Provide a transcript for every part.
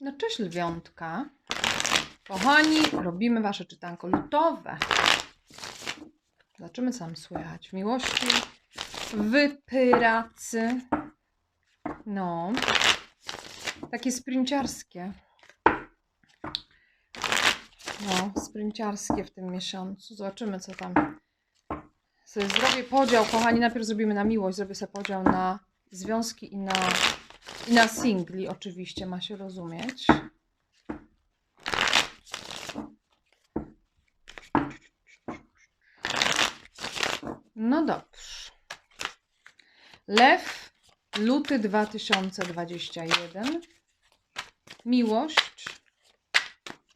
No cześć lwiątka. Kochani, robimy wasze czytanko lutowe. Zobaczymy, co tam słychać. W miłości, w pracy. No. Takie sprinciarskie. No, sprinciarskie w tym miesiącu. Zobaczymy, co tam. Sobie zrobię podział, kochani. Najpierw zrobimy na miłość. Zrobię sobie podział na związki i na, i na singli, oczywiście, ma się rozumieć. No dobrze. Lew, luty 2021. Miłość.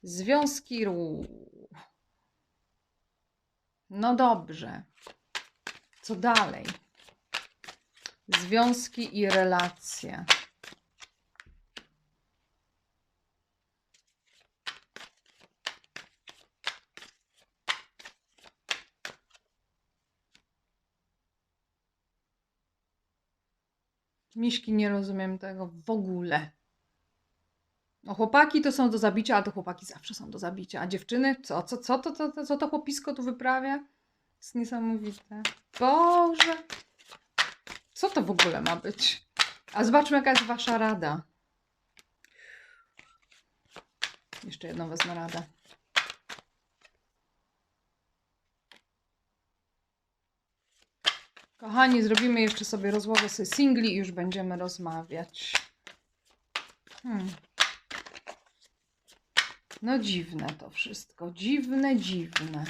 Związki. ru- No dobrze. Co dalej? Związki i relacje. Miśki, nie rozumiem tego w ogóle. No chłopaki to są do zabicia, ale to chłopaki zawsze są do zabicia. A dziewczyny, co, co, co, to, to, to, co to chłopisko tu wyprawia? Jest niesamowite. Boże! Co to w ogóle ma być? A zobaczmy, jaka jest wasza rada. Jeszcze jedną wezmę radę. Kochani, zrobimy jeszcze sobie rozmowę z singli i już będziemy rozmawiać. Hmm. No dziwne to wszystko. Dziwne, dziwne.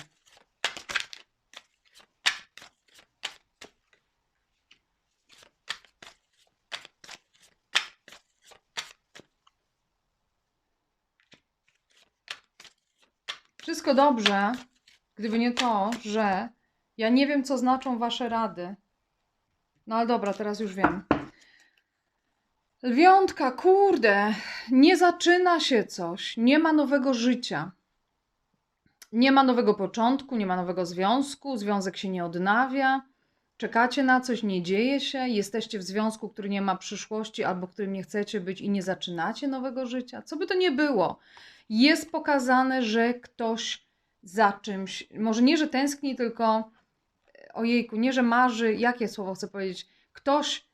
Wszystko dobrze, gdyby nie to, że ja nie wiem, co znaczą wasze rady. No ale dobra, teraz już wiem. Lwiątka, kurde, nie zaczyna się coś, nie ma nowego życia. Nie ma nowego początku, nie ma nowego związku, związek się nie odnawia. Czekacie na coś, nie dzieje się, jesteście w związku, który nie ma przyszłości albo którym nie chcecie być i nie zaczynacie nowego życia. Co by to nie było, jest pokazane, że ktoś za czymś, może nie, że tęskni, tylko ojejku, nie, że marzy, jakie słowo chcę powiedzieć, ktoś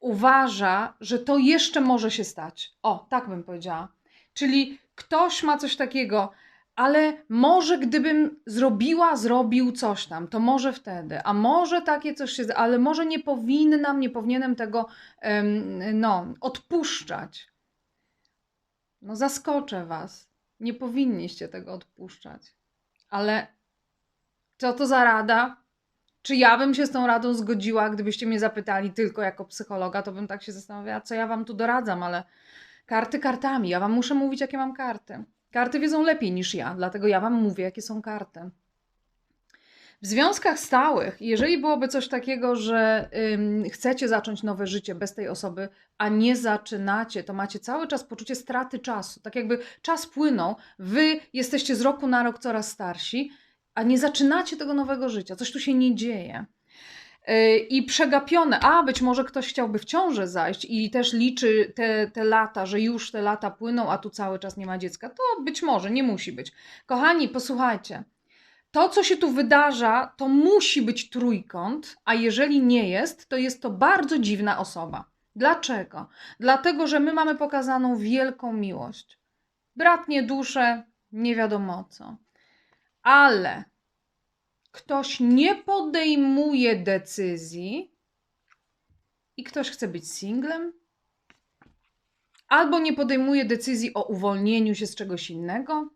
uważa, że to jeszcze może się stać. O, tak bym powiedziała. Czyli ktoś ma coś takiego, ale może gdybym zrobiła, zrobił coś tam, to może wtedy, a może takie coś się, ale może nie powinnam, nie powinienem tego, em, no, odpuszczać. No, zaskoczę Was. Nie powinniście tego odpuszczać. Ale co to za rada? Czy ja bym się z tą radą zgodziła, gdybyście mnie zapytali tylko jako psychologa, to bym tak się zastanawiała, co ja wam tu doradzam, ale karty kartami. Ja wam muszę mówić, jakie mam karty. Karty wiedzą lepiej niż ja, dlatego ja wam mówię, jakie są karty. W związkach stałych, jeżeli byłoby coś takiego, że ym, chcecie zacząć nowe życie bez tej osoby, a nie zaczynacie, to macie cały czas poczucie straty czasu. Tak jakby czas płynął, wy jesteście z roku na rok coraz starsi, a nie zaczynacie tego nowego życia. Coś tu się nie dzieje. Yy, I przegapione, a być może ktoś chciałby w ciążę zajść i też liczy te, te lata, że już te lata płyną, a tu cały czas nie ma dziecka. To być może, nie musi być. Kochani, posłuchajcie. To, co się tu wydarza, to musi być trójkąt, a jeżeli nie jest, to jest to bardzo dziwna osoba. Dlaczego? Dlatego, że my mamy pokazaną wielką miłość. Bratnie dusze, nie wiadomo co. Ale ktoś nie podejmuje decyzji i ktoś chce być singlem, albo nie podejmuje decyzji o uwolnieniu się z czegoś innego,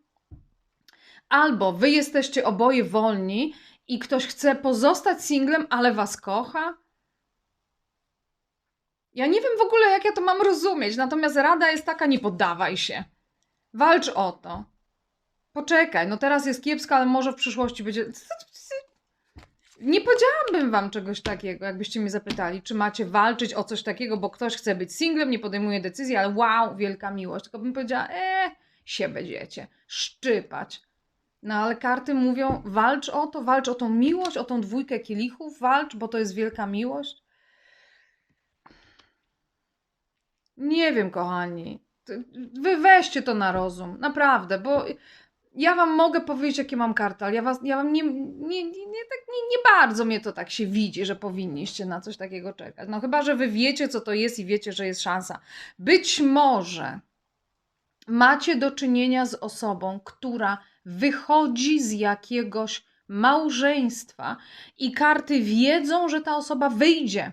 albo wy jesteście oboje wolni i ktoś chce pozostać singlem, ale was kocha. Ja nie wiem w ogóle, jak ja to mam rozumieć, natomiast rada jest taka: nie poddawaj się. Walcz o to. Poczekaj, no teraz jest kiepsko, ale może w przyszłości będzie. Nie powiedziałabym wam czegoś takiego, jakbyście mnie zapytali, czy macie walczyć o coś takiego, bo ktoś chce być singlem, nie podejmuje decyzji, ale wow, wielka miłość. Tylko bym powiedziała, e, się będziecie, szczypać. No ale karty mówią, walcz o to, walcz o tą miłość, o tą dwójkę kielichów, walcz, bo to jest wielka miłość. Nie wiem, kochani. Wy weźcie to na rozum, naprawdę, bo ja wam mogę powiedzieć, jakie mam karty, ale ja, was, ja wam nie, nie, nie, nie, tak, nie, nie bardzo mnie to tak się widzi, że powinniście na coś takiego czekać. No chyba, że wy wiecie, co to jest i wiecie, że jest szansa. Być może macie do czynienia z osobą, która wychodzi z jakiegoś małżeństwa i karty wiedzą, że ta osoba wyjdzie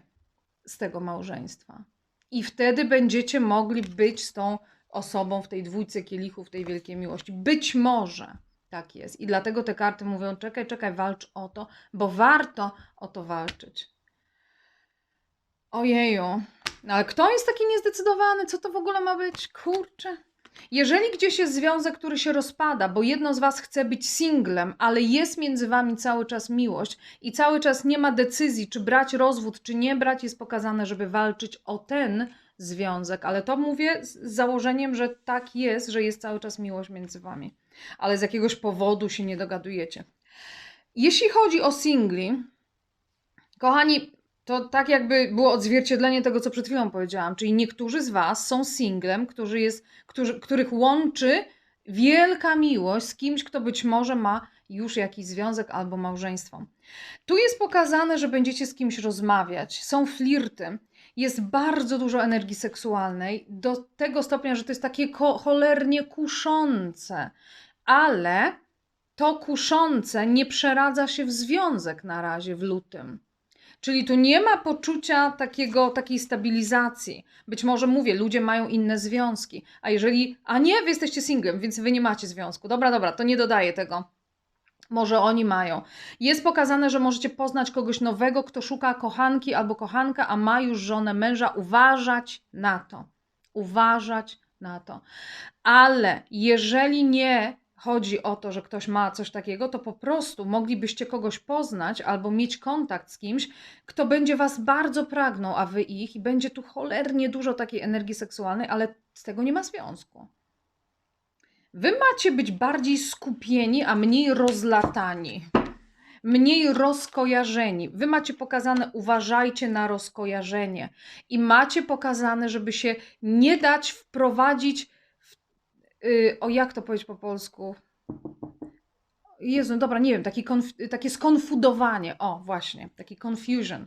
z tego małżeństwa. I wtedy będziecie mogli być z tą osobą w tej dwójce kielichów, tej wielkiej miłości. Być może tak jest. I dlatego te karty mówią: czekaj, czekaj, walcz o to, bo warto o to walczyć. Ojeju. No ale kto jest taki niezdecydowany? Co to w ogóle ma być? Kurczę. Jeżeli gdzieś jest związek, który się rozpada, bo jedno z was chce być singlem, ale jest między wami cały czas miłość i cały czas nie ma decyzji, czy brać rozwód, czy nie brać, jest pokazane, żeby walczyć o ten związek. Ale to mówię z założeniem, że tak jest, że jest cały czas miłość między wami, ale z jakiegoś powodu się nie dogadujecie. Jeśli chodzi o singli, kochani, to tak jakby było odzwierciedlenie tego, co przed chwilą powiedziałam. Czyli niektórzy z Was są singlem, którzy jest, którzy, których łączy wielka miłość z kimś, kto być może ma już jakiś związek albo małżeństwo. Tu jest pokazane, że będziecie z kimś rozmawiać. Są flirty. Jest bardzo dużo energii seksualnej, do tego stopnia, że to jest takie cholernie kuszące. Ale to kuszące nie przeradza się w związek na razie w lutym. Czyli tu nie ma poczucia takiego, takiej stabilizacji. Być może mówię, ludzie mają inne związki, a jeżeli, a nie, wy jesteście singlem, więc wy nie macie związku. Dobra, dobra, to nie dodaję tego. Może oni mają. Jest pokazane, że możecie poznać kogoś nowego, kto szuka kochanki albo kochanka, a ma już żonę męża. Uważać na to. Uważać na to. Ale jeżeli nie chodzi o to, że ktoś ma coś takiego, to po prostu moglibyście kogoś poznać albo mieć kontakt z kimś, kto będzie was bardzo pragnął, a wy ich, i będzie tu cholernie dużo takiej energii seksualnej, ale z tego nie ma związku. Wy macie być bardziej skupieni, a mniej rozlatani. Mniej rozkojarzeni. Wy macie pokazane, uważajcie na rozkojarzenie. I macie pokazane, żeby się nie dać wprowadzić w, y, o jak to powiedzieć po polsku? Jezu, no dobra, nie wiem, taki takie skonfudowanie. O, właśnie, taki confusion.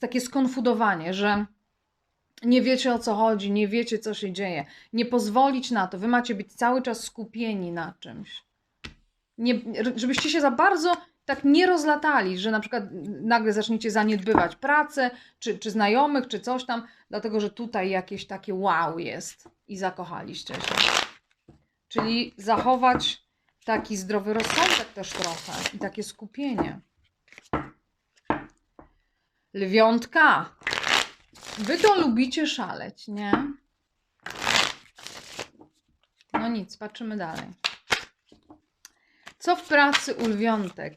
Takie skonfudowanie, że nie wiecie o co chodzi, nie wiecie co się dzieje. Nie pozwolić na to. Wy macie być cały czas skupieni na czymś. Nie, żebyście się za bardzo tak nie rozlatali, że na przykład nagle zaczniecie zaniedbywać pracę, czy, czy znajomych, czy coś tam, dlatego że tutaj jakieś takie wow jest i zakochaliście się. Czyli zachować taki zdrowy rozsądek też trochę i takie skupienie. Lwiątka. Wy to lubicie szaleć, nie? No nic, patrzymy dalej. Co w pracy u lwiątek?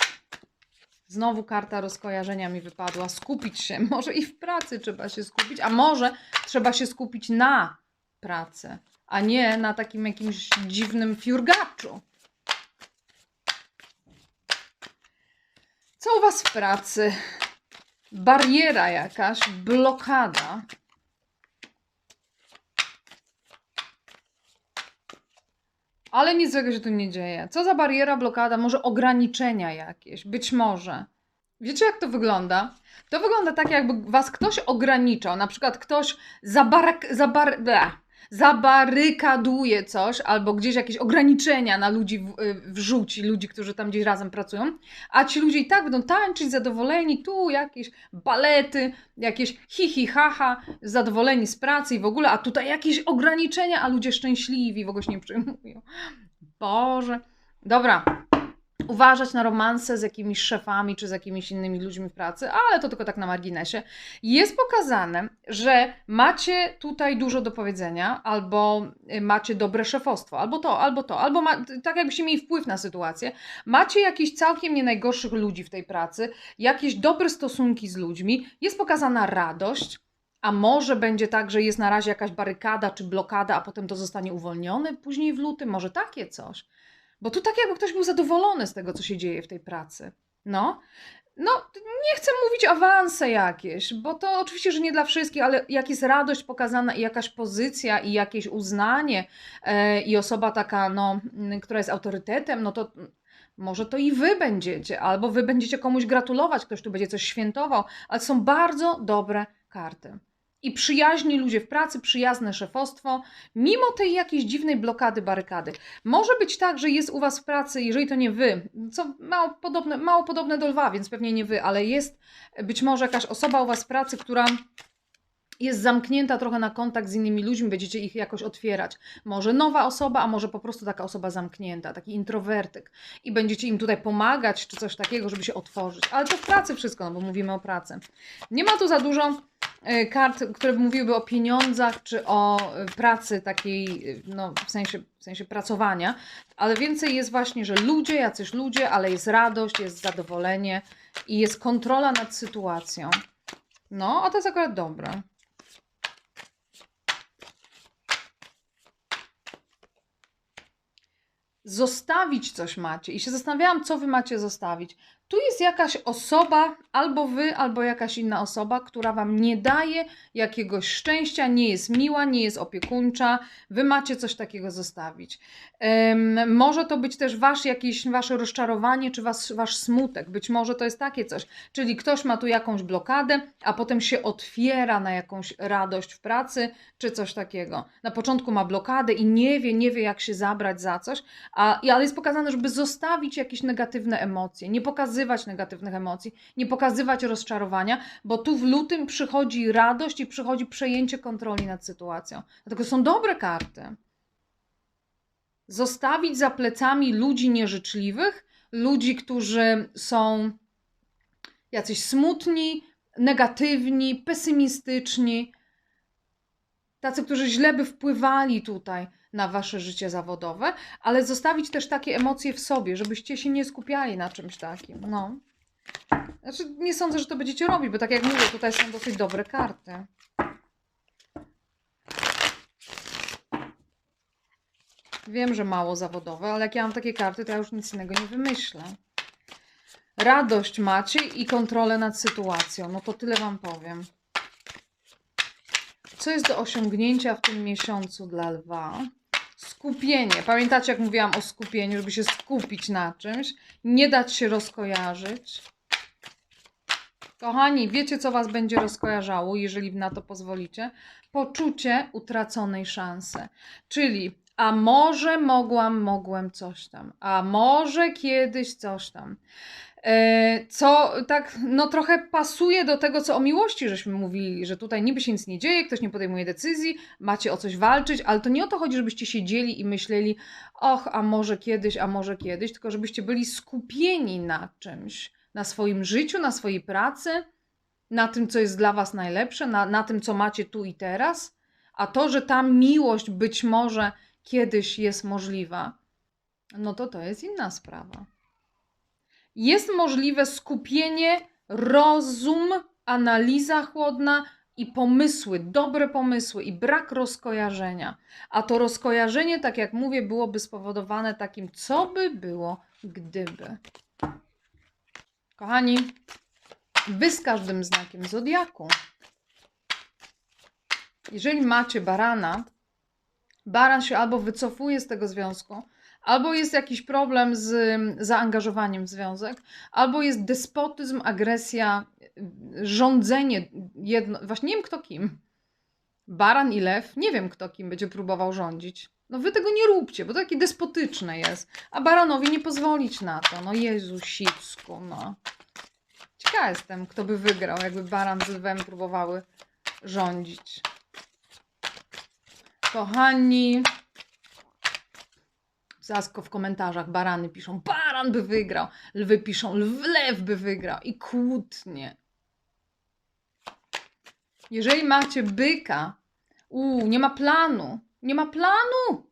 Znowu karta rozkojarzenia mi wypadła. Skupić się. Może i w pracy trzeba się skupić, a może trzeba się skupić na pracy, a nie na takim jakimś dziwnym fiurgaczu. Co u Was w pracy? Bariera jakaś, blokada. Ale nic złego się tu nie dzieje. Co za bariera, blokada? Może ograniczenia jakieś? Być może. Wiecie, jak to wygląda? To wygląda tak, jakby was ktoś ograniczał. Na przykład ktoś zabarak, zabar, bleh, zabarykaduje coś, albo gdzieś jakieś ograniczenia na ludzi y, wrzuci, ludzi, którzy tam gdzieś razem pracują, a ci ludzie i tak będą tańczyć, zadowoleni, tu jakieś balety, jakieś hi, hi, ha, ha, zadowoleni z pracy i w ogóle, a tutaj jakieś ograniczenia, a ludzie szczęśliwi, w ogóle się nie przejmują. Boże. Dobra. Uważać na romanse z jakimiś szefami czy z jakimiś innymi ludźmi w pracy, ale to tylko tak na marginesie. Jest pokazane, że macie tutaj dużo do powiedzenia, albo y, macie dobre szefostwo, albo to, albo to, albo ma, tak jakbyście mieli wpływ na sytuację. Macie jakichś całkiem nie najgorszych ludzi w tej pracy, jakieś dobre stosunki z ludźmi, jest pokazana radość, a może będzie tak, że jest na razie jakaś barykada czy blokada, a potem to zostanie uwolnione później w lutym, może takie coś. Bo tu tak jakby ktoś był zadowolony z tego, co się dzieje w tej pracy. No, no, nie chcę mówić awanse jakieś, bo to oczywiście, że nie dla wszystkich, ale jak jest radość pokazana i jakaś pozycja i jakieś uznanie e, i osoba taka, no, która jest autorytetem, no to może to i wy będziecie, albo wy będziecie komuś gratulować, ktoś tu będzie coś świętował, ale są bardzo dobre karty. I przyjaźni ludzie w pracy, przyjazne szefostwo, mimo tej jakiejś dziwnej blokady, barykady. Może być tak, że jest u Was w pracy, jeżeli to nie Wy, co mało podobne, mało podobne do lwa, więc pewnie nie Wy, ale jest być może jakaś osoba u Was w pracy, która jest zamknięta trochę na kontakt z innymi ludźmi, będziecie ich jakoś otwierać. Może nowa osoba, a może po prostu taka osoba zamknięta, taki introwertyk. I będziecie im tutaj pomagać, czy coś takiego, żeby się otworzyć. Ale to w pracy wszystko, no bo mówimy o pracy. Nie ma tu za dużo kart, które by mówiłyby o pieniądzach, czy o e, pracy takiej, e, no w sensie, w sensie pracowania, ale więcej jest właśnie, że ludzie, jacyś ludzie, ale jest radość, jest zadowolenie i jest kontrola nad sytuacją. No, a to jest akurat dobre. zostawić coś macie. I się zastanawiałam, co wy macie zostawić. Tu jest jakaś osoba, albo wy, albo jakaś inna osoba, która wam nie daje jakiegoś szczęścia, nie jest miła, nie jest opiekuńcza. Wy macie coś takiego zostawić. Em, może to być też wasz jakieś, wasze rozczarowanie, czy was, wasz smutek. Być może to jest takie coś. Czyli ktoś ma tu jakąś blokadę, a potem się otwiera na jakąś radość w pracy, czy coś takiego. Na początku ma blokadę i nie wie, nie wie jak się zabrać za coś, a, ale jest pokazane, żeby zostawić jakieś negatywne emocje, nie pokazywać negatywnych emocji, nie pokazywać rozczarowania, bo tu w lutym przychodzi radość i przychodzi przejęcie kontroli nad sytuacją. Dlatego są dobre karty. Zostawić za plecami ludzi nieżyczliwych, ludzi, którzy są jacyś smutni, negatywni, pesymistyczni, tacy, którzy źle by wpływali tutaj na wasze życie zawodowe, ale zostawić też takie emocje w sobie, żebyście się nie skupiali na czymś takim. No. Znaczy, nie sądzę, że to będziecie robić, bo tak jak mówię, tutaj są dosyć dobre karty. Wiem, że mało zawodowe, ale jak ja mam takie karty, to ja już nic innego nie wymyślę. Radość macie i kontrolę nad sytuacją. No to tyle wam powiem. Co jest do osiągnięcia w tym miesiącu dla lwa? Skupienie. Pamiętacie, jak mówiłam o skupieniu, żeby się skupić na czymś, nie dać się rozkojarzyć. Kochani, wiecie, co Was będzie rozkojarzało, jeżeli na to pozwolicie? Poczucie utraconej szansy. Czyli, a może mogłam, mogłem coś tam, a może kiedyś coś tam. E, Co tak, no trochę pasuje do tego, co o miłości żeśmy mówili, że tutaj niby się nic nie dzieje, ktoś nie podejmuje decyzji, macie o coś walczyć, ale to nie o to chodzi, żebyście siedzieli i myśleli, och, a może kiedyś, a może kiedyś, tylko żebyście byli skupieni na czymś, na swoim życiu, na swojej pracy, na tym, co jest dla Was najlepsze, na, na tym, co macie tu i teraz. A to, że ta miłość być może kiedyś jest możliwa, no to to jest inna sprawa. Jest możliwe skupienie, rozum, analiza chłodna i pomysły, dobre pomysły i brak rozkojarzenia. A to rozkojarzenie, tak jak mówię, byłoby spowodowane takim, co by było, gdyby. Kochani, wy z każdym znakiem zodiaku. Jeżeli macie barana, baran się albo wycofuje z tego związku, albo jest jakiś problem z mm, zaangażowaniem w związek, albo jest despotyzm, agresja, y, rządzenie jedno, właśnie nie wiem kto kim. Baran i lew, nie wiem kto kim będzie próbował rządzić. No wy tego nie róbcie, bo to takie despotyczne jest. A baranowi nie pozwolić na to. No Jezusicku, no. Ciekawa jestem, kto by wygrał, jakby baran z lwem próbowały rządzić. Kochani, Zasko w komentarzach barany piszą, baran by wygrał. Lwy piszą, lew by wygrał. I kłótnie. Jeżeli macie byka, u, nie ma planu, nie ma planu,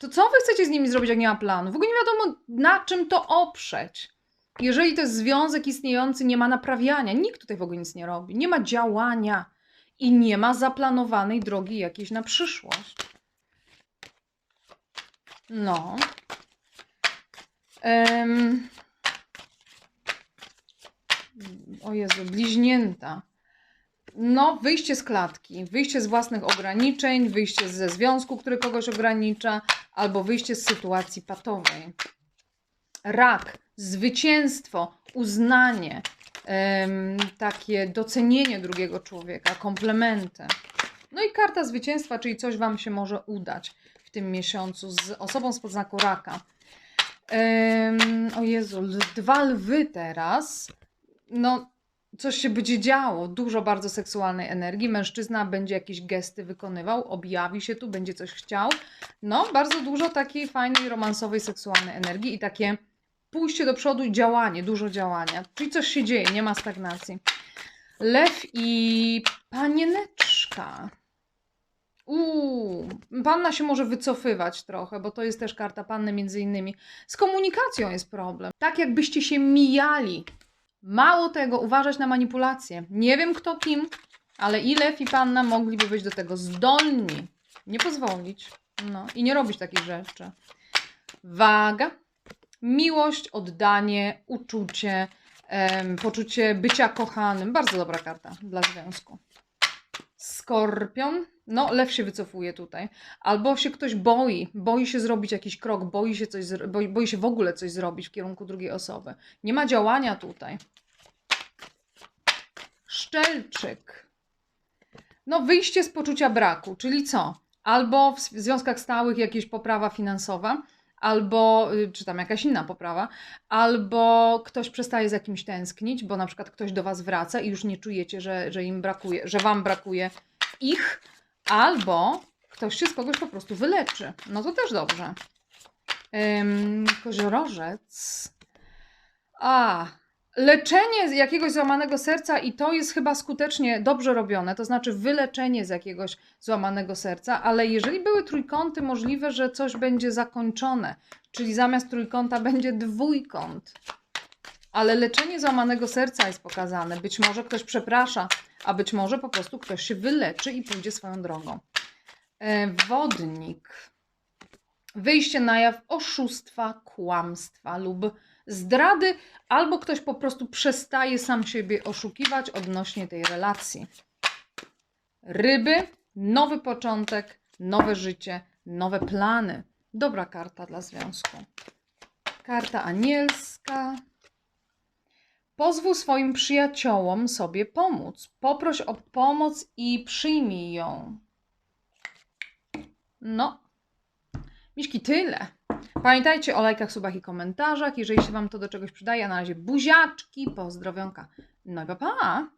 to co wy chcecie z nimi zrobić, jak nie ma planu? W ogóle nie wiadomo, na czym to oprzeć. Jeżeli to jest związek istniejący, nie ma naprawiania. Nikt tutaj w ogóle nic nie robi. Nie ma działania i nie ma zaplanowanej drogi jakiejś na przyszłość. No. Em, O Jezu, bliźnięta. No, wyjście z klatki, wyjście z własnych ograniczeń, wyjście ze związku, który kogoś ogranicza, albo wyjście z sytuacji patowej. Rak, zwycięstwo, uznanie, em, takie docenienie drugiego człowieka, komplementy. No i karta zwycięstwa, czyli coś Wam się może udać tym miesiącu z osobą z podznaku raka. Em, o Jezu, dwa lwy teraz. No, coś się będzie działo, dużo bardzo seksualnej energii. Mężczyzna będzie jakieś gesty wykonywał, objawi się tu, będzie coś chciał. No, bardzo dużo takiej fajnej, romansowej, seksualnej energii i takie pójście do przodu i działanie, dużo działania. Czyli coś się dzieje, nie ma stagnacji. Lew i panieneczka. Uuu, panna się może wycofywać trochę, bo to jest też karta panny między innymi. Z komunikacją jest problem. Tak jakbyście się mijali. Mało tego, uważać na manipulacje. Nie wiem kto kim, ale i lew i panna mogliby być do tego zdolni. Nie pozwolić. No i nie robić takich rzeczy. Waga, miłość, oddanie, uczucie, em, poczucie bycia kochanym. Bardzo dobra karta dla związku. Skorpion. No, lew się wycofuje tutaj. Albo się ktoś boi, boi się zrobić jakiś krok, boi się, coś, boi, boi się w ogóle coś zrobić w kierunku drugiej osoby. Nie ma działania tutaj. Szczelczyk. No, wyjście z poczucia braku, czyli co? Albo w związkach stałych jakieś poprawa finansowa, albo, y, czy tam jakaś inna poprawa, albo ktoś przestaje z jakimś tęsknić, bo na przykład ktoś do Was wraca i już nie czujecie, że, że im brakuje, że Wam brakuje ich, albo ktoś się z kogoś po prostu wyleczy. No to też dobrze. Ym, koziorożec. A, leczenie jakiegoś złamanego serca i to jest chyba skutecznie dobrze robione, to znaczy wyleczenie z jakiegoś złamanego serca, ale jeżeli były trójkąty, możliwe, że coś będzie zakończone, czyli zamiast trójkąta będzie dwójkąt. Ale leczenie złamanego serca jest pokazane. Być może ktoś przeprasza, a być może po prostu ktoś się wyleczy i pójdzie swoją drogą. E, wodnik. Wyjście na jaw oszustwa, kłamstwa lub zdrady, albo ktoś po prostu przestaje sam siebie oszukiwać odnośnie tej relacji. Ryby, nowy początek, nowe życie, nowe plany. Dobra karta dla związku. Karta anielska. Pozwól swoim przyjaciołom sobie pomóc. Poproś o pomoc i przyjmij ją. No. Miśki, tyle. Pamiętajcie o lajkach, subach i komentarzach, jeżeli się Wam to do czegoś przydaje. A na razie buziaczki, pozdrowionka. No i pa, pa!